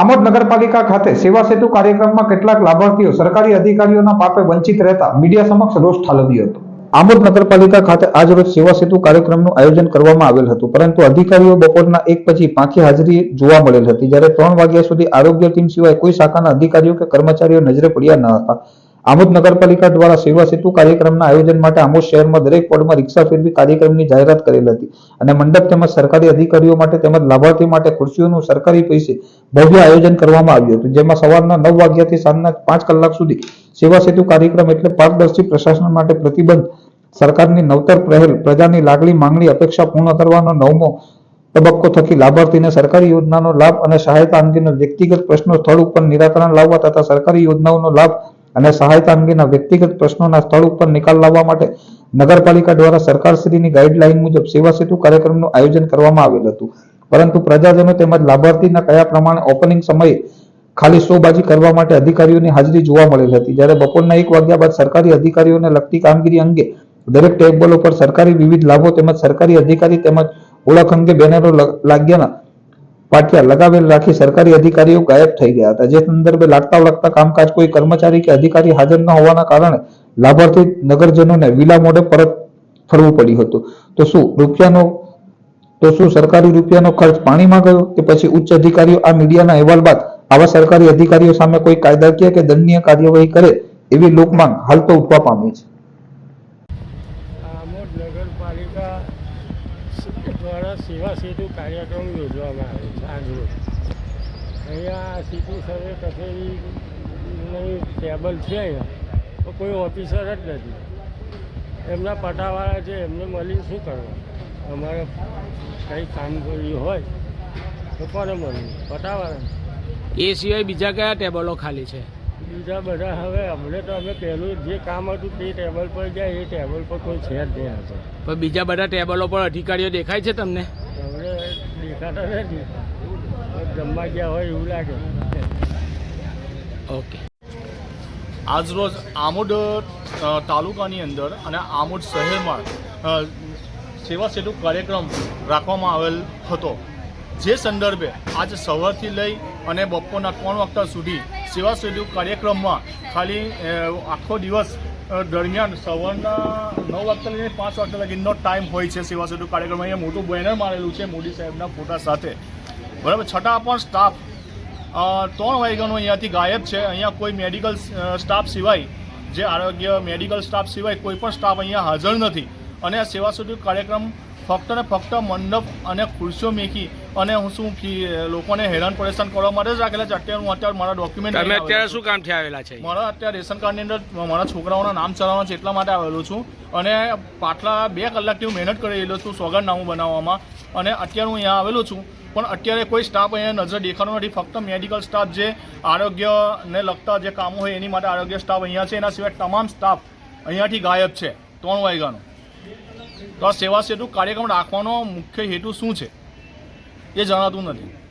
આમોદ નગરપાલિકા ખાતે સેવા સેતુ કાર્યક્રમમાં કેટલાક લાભાર્થીઓ સરકારી અધિકારીઓના પાપે વંચિત રહેતા મીડિયા સમક્ષ રોષ ઠાલવ્યો હતો. આમોદ નગરપાલિકા ખાતે આજરોજ સેવા સેતુ કાર્યક્રમનું આયોજન કરવામાં આવેલ હતું, પરંતુ અધિકારીઓ બપોરના એક પછી પાંખી હાજરી જોવા મળેલ હતી. જ્યારે ત્રણ વાગ્યા સુધી આરોગ્ય ટીમ સિવાય કોઈ શાખાના અધિકારીઓ કે કર્મચારીઓ નજરે પડ્યા ન હતા. આમોદ નગરપાલિકા દ્વારા સેવા સેતુ કાર્યક્રમના આયોજન માટે આમોદ શહેરમાં દરેક વોર્ડમાં રિક્ષા ફેરવી કાર્યક્રમની જાહેરાત કરેલ હતી અને મંડપ તેમજ સરકારી અધિકારીઓ માટે તેમજ લાભાર્થી માટે ખુરશીઓનું સરકારી પૈસે ભવ્ય આયોજન કરવામાં આવ્યું હતું, જેમાં સવારના નવ વાગ્યાથી સાંજના પાંચ કલાક સુધી સેવા સેતુ કાર્યક્રમ એટલે પારદર્શી પ્રશાસન માટે પ્રતિબંધ, સરકારની નવતર પહેલ, પ્રજાની લાગણી, માંગણી, અપેક્ષા પૂર્ણ કરવાનો નવમો તબક્કો થકી લાભાર્થીને સરકારી યોજનાનો લાભ અને સહાયતા અંગેના વ્યક્તિગત પ્રશ્નો સ્થળ ઉપર નિરાકરણ લાવવા તથા સરકારી યોજનાઓનો લાભ અને સહાયતા અંગેના વ્યક્તિગત પ્રશ્નોના સ્થળ ઉપર નિકાલ લાવવા માટે નગરપાલિકા દ્વારા સરકારશ્રીની ગાઈડલાઈન મુજબ સેવા સેતુ કાર્યક્રમનું આયોજન કરવામાં આવેલ હતું. પરંતુ પ્રજાજનો તેમજ લાભાર્થીના કયા પ્રમાણે ઓપનિંગ સમયે ખાલી શોબાજી કરવા માટે અધિકારીઓની હાજરી જોવા મળેલ હતી? જ્યારે બપોરના એક વાગ્યા બાદ સરકારી અધિકારીઓને લગતી કામગીરી અંગે દરેક ટેબલો પર સરકારી વિવિધ લાભો તેમજ સરકારી અધિકારી તેમજ ઓળખ અંગે બેનરો લાગ્યાના પાટિયા લગાવેલ રાખી સરકારી અધિકારીઓ ગાયબ થઈ ગયા હતા. જે સંદર્ભે લાગતા વળગતા કામકાજ કોઈ કર્મચારી કે અધિકારી હાજર ન હોવાના કારણે લાભાર્થી નગરજનોને વિલા મોડે પરત ફરવું પડ્યું હતું. તો શું રૂપિયાનો, તો શું સરકારી રૂપિયાનો ખર્ચ પાણીમાં ગયો કે પછી ઉચ્ચ અધિકારીઓ આ મીડિયાના અહેવાલ બાદ આવા સરકારી અધિકારીઓ સામે કોઈ કાયદાકીય કે દંડનીય કાર્યવાહી કરે એવી લોકમાંગ હાલ તો ઉઠવા પામી છે. દ્વારા સેવા સેતુ કાર્યક્રમ યોજવામાં આવે છે આજરોજ અહીંયા સિટી સર્વે કચેરીની ટેબલ છે અહીંયા, તો કોઈ ઓફિસર જ નથી. એમના પટાવાળા છે, એમને મળીને શું કરવા અમારે કંઈ કામ કર્યું હોય, તો કોને મળ્યું પટાવાળા એ સિવાય બીજા કયા ટેબલો ખાલી છે? બીજા બધા હવે અમને તો અમે પહેલું જે કામ હતું તે ટેબલ પર જાય એ ટેબલ પર કોઈ છે જ નહીં આવતો પણ બીજા બધા ટેબલો પર અધિકારીઓ દેખાય છે તમને? અમને દેખાતા નથી. જમવા ગયા હોય એવું લાગે. ઓકે. આજરોજ આમોદ તાલુકાની અંદર અને આમોદ શહેરમાં સેવા સેતુ કાર્યક્રમ રાખવામાં આવેલ હતો. જે સંદર્ભે આજે સવારથી લઈ અને બપોરના ત્રણ વાગ્યા સુધી સેવા સેતુ કાર્યક્રમમાં ખાલી આખો દિવસ દરમિયાન સવારના નવ વાગતા લઈને પાંચ વાગ્યા લગીનો ટાઈમ હોય છે સેવા સેતુ કાર્યક્રમ અહીંયા મોટું બેનર મારેલું છે મોદી સાહેબના ફોટા સાથે. બરાબર, છતાં પણ સ્ટાફ ત્રણ વાગ્યાનો અહીંયાથી ગાયબ છે. અહીંયા કોઈ મેડિકલ સ્ટાફ સિવાય, જે આરોગ્ય મેડિકલ સ્ટાફ સિવાય કોઈ પણ સ્ટાફ અહીંયા હાજર નથી. અને આ સેવા સેતુ કાર્યક્રમ ફક્ત ને ફક્ત મંડપ અને ખુરશીઓ મેકી અને હું શું લોકોને હેરાન પરેશાન કરવા માટે જ રાખેલા છે. અત્યારે હું અત્યારે મારા ડોક્યુમેન્ટ તમે અત્યારે શું કામથી આવેલા છે? મારા અત્યારે રેશન કાર્ડની અંદર મારા છોકરાઓના નામ ચલાવવાના છે એટલા માટે આવેલો છું. અને પાછલા બે કલાકથી હું મહેનત કરી રહેલો છું સોગંદનામું બનાવવામાં. અને અત્યારે હું અહીંયા આવેલો છું. પણ અત્યારે કોઈ સ્ટાફ અહીંયા નજર દેખાતો નથી. ફક્ત મેડિકલ સ્ટાફ જે આરોગ્યને લગતા જે કામો હોય એની માટે આરોગ્ય સ્ટાફ અહીંયા છે. એના સિવાય તમામ સ્ટાફ અહીંયાથી ગાયબ છે. ત્રણ વાગ્યાનો તો આ સેવા સેતુ કાર્યક્રમ રાખવાનો મુખ્ય હેતુ શું છે? એ જણાતું નથી.